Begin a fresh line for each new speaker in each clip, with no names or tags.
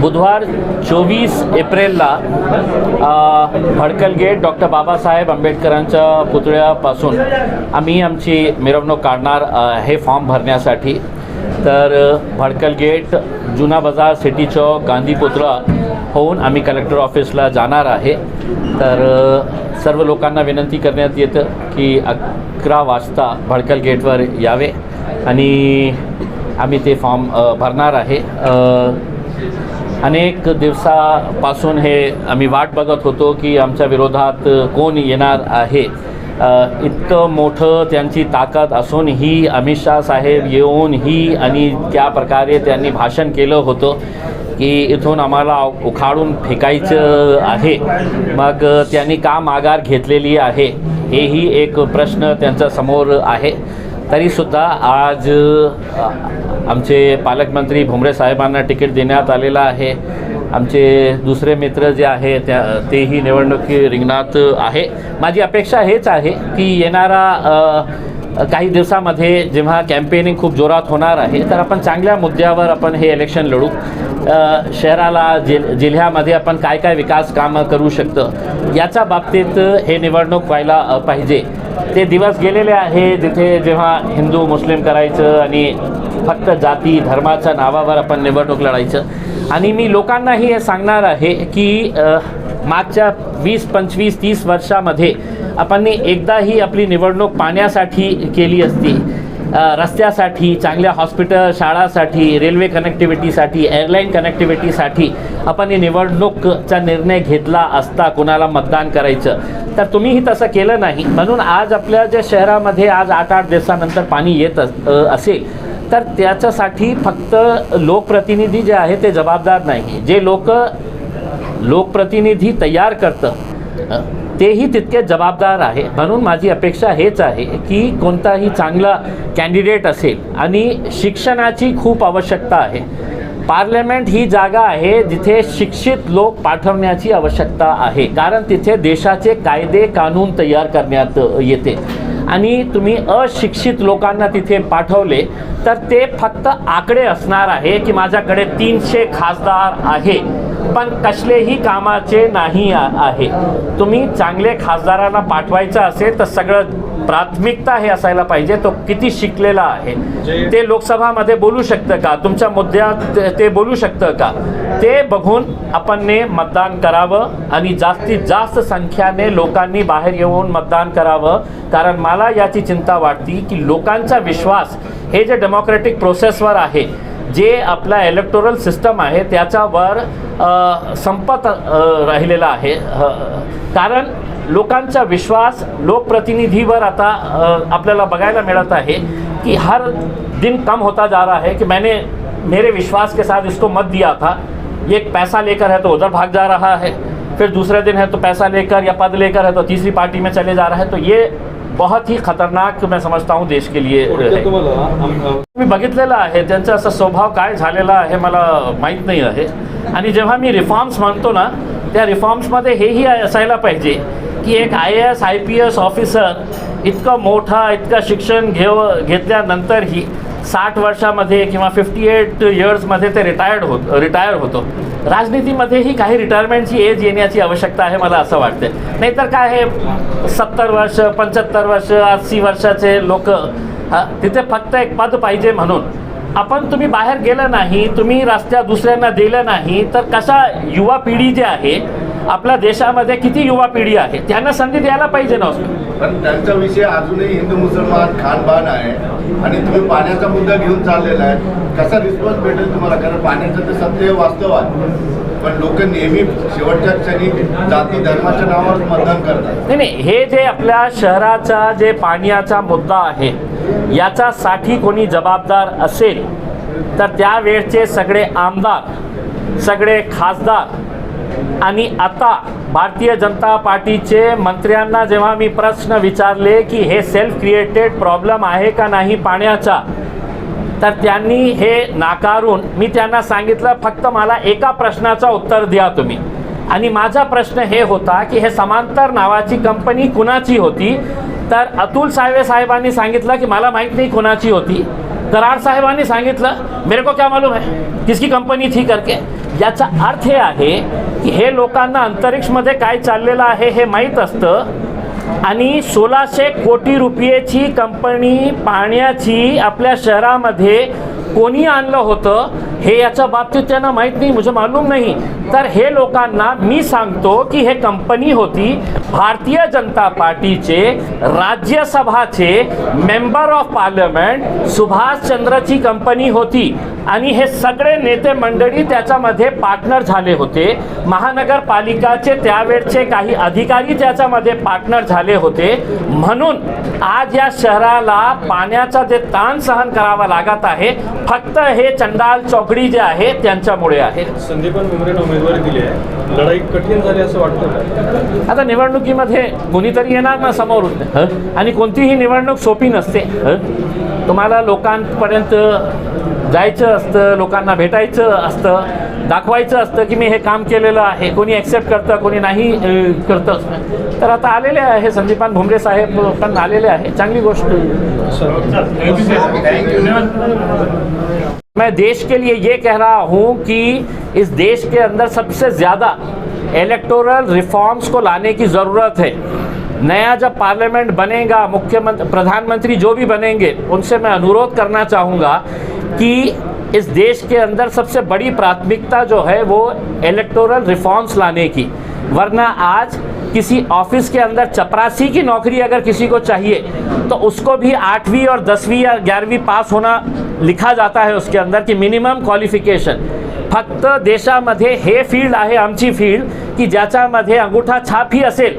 बुधवार चोवीस एप्रिलला भडकलगेट भडकल गेट डॉक्टर बाबासाहेब आंबेडकरांच्या पुतळ्यापासून आम्ही आमची मिरवणूक काढणार हे फॉर्म भरण्यासाठी. तर भडकल गेट जुना बाजार सिटी चौक गांधी पुतळा होऊन आम्ही कलेक्टर ऑफिसला जाणार आहे. तर सर्व लोकांना विनंती करण्यात येतं की अकरा वाजता भडकल गेटवर यावे आणि आम्ही ते फॉर्म भरणार आहे. अनेक दिवसापासून हे आम्ही वाट बघत होतो की आमच्या विरोधात कोण येणार आहे. इतकं मोठं त्यांची ताकद असूनही अमित शाह साहेब येऊनही आणि त्या प्रकारे त्यांनी भाषण केलं होतं की इथून आम्हाला उखाडून फेकायचं आहे. मग त्यांनी का माघार घेतलेली आहे? हेही एक प्रश्न त्यांच्यासमोर आहे. तरीसुद्धा आज आमचे पालकमंत्री भुमरे साहेबांना तिकीट देण्यात आलेलं आहे. आमचे दुसरे मित्र जे आहे त्या तेही निवडणुकी रिंगणात आहे. माझी अपेक्षा हेच आहे की येणारा काही दिवसामध्ये जेव्हा कॅम्पेनिंग खूप जोरात होणार आहे तर आपण चांगल्या मुद्द्यावर आपण हे इलेक्शन लढू. शहराला जिल जिल्ह्यामध्ये आपण काय काय विकास कामं करू शकतं याच्या बाबतीत हे निवडणूक व्हायला पाहिजे. ते दिवस गेलेले आहे जिथे जेव्हा हिंदू मुस्लिम करायचं आणि फक्त जाती धर्माच्या नावावर आपण निवडणूक लढायचं. आणि मी लोकांनाही हे सांगणार आहे की मागच्या वीस पंचवीस तीस वर्षामध्ये आपण एकदाही आपली निवडणूक पाण्यासाठी केली असती. रस्त्यासाठी चांगल्या हॉस्पिटल शाळासाठी रेल्वे कनेक्टिव्हिटीसाठी एअरलाईन कनेक्टिव्हिटीसाठी आपण ही निवडणूकचा निर्णय घेतला असता कुणाला मतदान करायचं? तर तुम्हीही तसं केलं नाही. म्हणून आज आपल्या ज्या शहरामध्ये आज आठ आठ दिवसानंतर पाणी येत अस- असेल तर त्याच्यासाठी फक्त लोकप्रतिनिधी जे आहे ते जबाबदार नाही जे लोक लोकप्रतिनिधी तयार करतं तेही तितके जबाबदार आहे. म्हणून माझी अपेक्षा हेच आहे की कोणताही चांगला कॅन्डिडेट असेल आणि शिक्षणाची खूप आवश्यकता आहे. पार्लमेंट ही जागा आहे जिथे शिक्षित लोक पाठवण्याची आवश्यकता आहे. कारण तिथे देशाचे कायदे कानून तयार करण्यात येते. आणि तुम्ही अशिक्षित लोकांना तिथे पाठवले तर ते फक्त आकडे असणार आहे की माझ्याकडे तीनशे खासदार आहे. पण कसलेही कामाचे नाही आहे. तुम्ही चांगले खासदारांना पाठवायचं असेल तर सगळं प्राथमिकता हे असायला पाहिजे. तो किती शिकलेला आहे. ते लोकसभामध्ये बोलू शकतं का? तुमच्या मुद्द्यात ते- बोलू शकतं का? ते बघून आपण ने मतदान करावं आणि जास्तीत जास्त संख्याने लोकांनी बाहेर येऊन मतदान करावं. कारण मला याची चिंता वाटती की लोकांचा विश्वास हे जे डेमोक्रेटिक प्रोसेसवर आहे जे आपला इलेक्टोरल सिस्टम आहे, त्याच्यावर संपत राहिलेला आहे. कारण लोकांचा विश्वास लोकप्रतिनिधीवर आता आपल्याला बघायला मिळत आहे की हर दिन कम होता जा रहा है कि मैंने मेरे विश्वास के साथ इसको मत दिया था। ये एक पैसा लेकर है तो उधर भाग जा रहा है, फिर दूसरे दिन है तो पैसा लेकर या पद लेकर है तो तीसरी पार्टी में चले जा रहा है। तो ये बहुत ही खतरनाक मैं समझता हूँ देश के लिए मी बघितलेलं आहे त्यांचा असा स्वभाव काय झालेला आहे मला माहीत नाही आहे. आणि जेव्हा मी रिफॉर्म्स म्हणतो ना त्या रिफॉर्म्समध्ये हेही असायला पाहिजे की एक I S I P S officer इतकं मोठा इतकं शिक्षण घेव घेतल्यानंतरही साठ वर्षामध्ये किंवा फिफ्टी एट इयर्समध्ये ते रिटायर्ड होत रिटायर होतो. राजनीतीमध्येही काही रिटायरमेंटची एज येण्याची आवश्यकता आहे मला असं वाटतं नाहीतर काय हे सत्तर वर्ष पंच्याहत्तर वर्ष अस्सी वर्षाचे लोक तिथे फक्त एक पद पाहिजे म्हणून. आपण तुम्ही बाहेर गेलं नाही तुम्ही रस्त्या दुसऱ्यांना दिलं नाही तर कसा युवा पिढी जी आहे आपल्या देशामध्ये किती युवा पिढी आहे त्यांना संधी द्यायला पाहिजे ना
पण त्यांचा विषय अजूनही हिंदू मुसलमान खानबान आहे. आणि तुम्ही पाण्याचा मुद्दा घेऊन चाललेला आहे. कसा रिस्पॉन्स भेटेल तुम्हाला? कारण पाण्याचं ते सत्य वास्तव आहे. पण लोक नेहमी शेवटच्या क्षणी जाती धर्माच्या नावावर मतदान करतात.
नाही नाही हे जे आपल्या शहराचा जे पाण्याचा मुद्दा आहे याच्यासाठी कोणी जबाबदार असेल तर त्यावेळचे सगळे आमदार सगळे खासदार आणि आता भारतीय जनता पार्टीचे मंत्र्यांना जेव्हा मी प्रश्न विचारले की हे सेल्फ क्रिएटेड प्रॉब्लेम आहे का नाही पाण्याचा तर त्यांनी हे नाकारून मी त्यांना सांगितलं फक्त मला एका प्रश्नाचं उत्तर द्या तुम्ही. आणि माझा प्रश्न हे होता की हे समांतर नावाची कंपनी कुणाची होती? तर अतुल साळवे साहेबांनी सांगितलं की मला माहीत नाही कुणाची होती. कराड साहेबांनी सांगितलं मेरे को क्या मालूम है? किसकी कंपनी थी करके? याचा अर्थ हे आहे की हे लोकांना अंतरिक्षमध्ये काय चाललेलं आहे हे माहीत असतं. आणि सोळाशे कोटी रुपयेची कंपनी पाण्याची आपल्या शहरामध्ये कोणी आणलं होतं? हे याच्या बाबतीत त्यांना माहीत नाही म्हणजे मालूम नाही. तर हे लोकांना मी सांगतो की हे कंपनी होती भारतीय जनता पार्टीचे राज्यसभाचे मेंबर ऑफ पार्लमेंट सुभाष चंद्रची कंपनी होती. आणि हे सगळे नेते मंडळी त्याच्यामध्ये पार्टनर झाले होते. महानगरपालिकाचे त्यावेळचे काही अधिकारी त्याच्यामध्ये पार्टनर झाले होते. म्हणून आज या शहराला पाण्याचा जे ताण सहन करावा लागत आहे फक्त हे चंडाल चौकडी जे आहे त्यांच्यामुळे आहे
संदीपान भुमरेनं उमेदवारी दिली आहे. लढाई कठीण झाली असं वाटतं
आता निवडणुकीमध्ये कोणीतरी येणार ना समोर हं? आणि कोणतीही निवडणूक सोपी नसते. हं? तुम्हाला लोकांपर्यंत जायचं असतं लोकांना भेटायचं असतं. दाखवायचं असतं की मी हे काम केलेलं आहे. कोणी ॲक्सेप्ट करतं, कोणी नाही करतं. तर आता आलेले आहे संदीपान भुमरे साहेब, पण आलेले आहे. चांगली गोष्ट. मैं देश के लिए ये कह रहा हूँ कि इस देश के अंदर सबसे ज़्यादा इलेक्टोरल रिफॉर्म्स को लाने की ज़रूरत है। नया जब पार्लियामेंट बनेगा, मुख्यमंत्री, प्रधानमंत्री जो भी बनेंगे, उनसे मैं अनुरोध करना चाहूँगा कि इस देश के अंदर सबसे बड़ी प्राथमिकता जो है वो इलेक्टोरल रिफॉर्म्स लाने की। वरना आज किसी ऑफ़िस के अंदर चपरासी की नौकरी अगर किसी को चाहिए तो उसको भी आठवीं और दसवीं या ग्यारहवीं पास होना लिखा जाता है उसके अंदर कि मिनिमम क्वालिफिकेशन फक्त देशामध्ये हे फ़ील्ड आहे, आमची फ़ील्ड, की ज्याच्यामध्ये अंगुठा छाप ही असेल,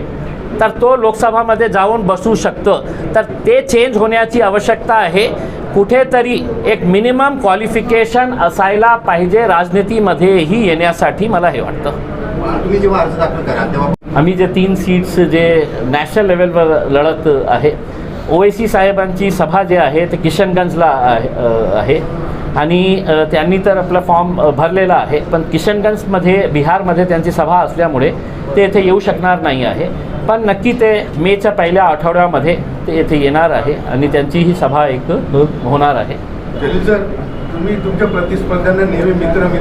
तर तो लोकसभामध्ये जाऊन बसू शकतं. तर ते चेंज होण्याची आवश्यकता आहे. कुठेतरी एक मिनिमम क्वालिफिकेशन असायला पाहिजे राजनीतीमध्येही येण्यासाठी मला हे वाटतं.
तुम्ही जेव्हा अर्ज दाखल कराल तेव्हा
आम्ही जे तीन सीट्स जे नॅशनल लेवलवर लढत आहे ओवेसी साहेबांची सभा जे आहे ते किशनगंजला आहे आणि त्यांनी तर आपला फॉर्म भरलेला आहे पण किशनगंजमध्ये बिहारमध्ये त्यांची सभा असल्यामुळे ते येथे येऊ शकणार नाही आहे. पण नक्की ते मेच्या पहिल्या आठवड्यामध्ये ते येथे येणार आहे आणि त्यांची ही सभा एक होणार आहे.
तुम्ही तुमच्या प्रतिस्पर्ध्यांना नेहमी मित्र मित्र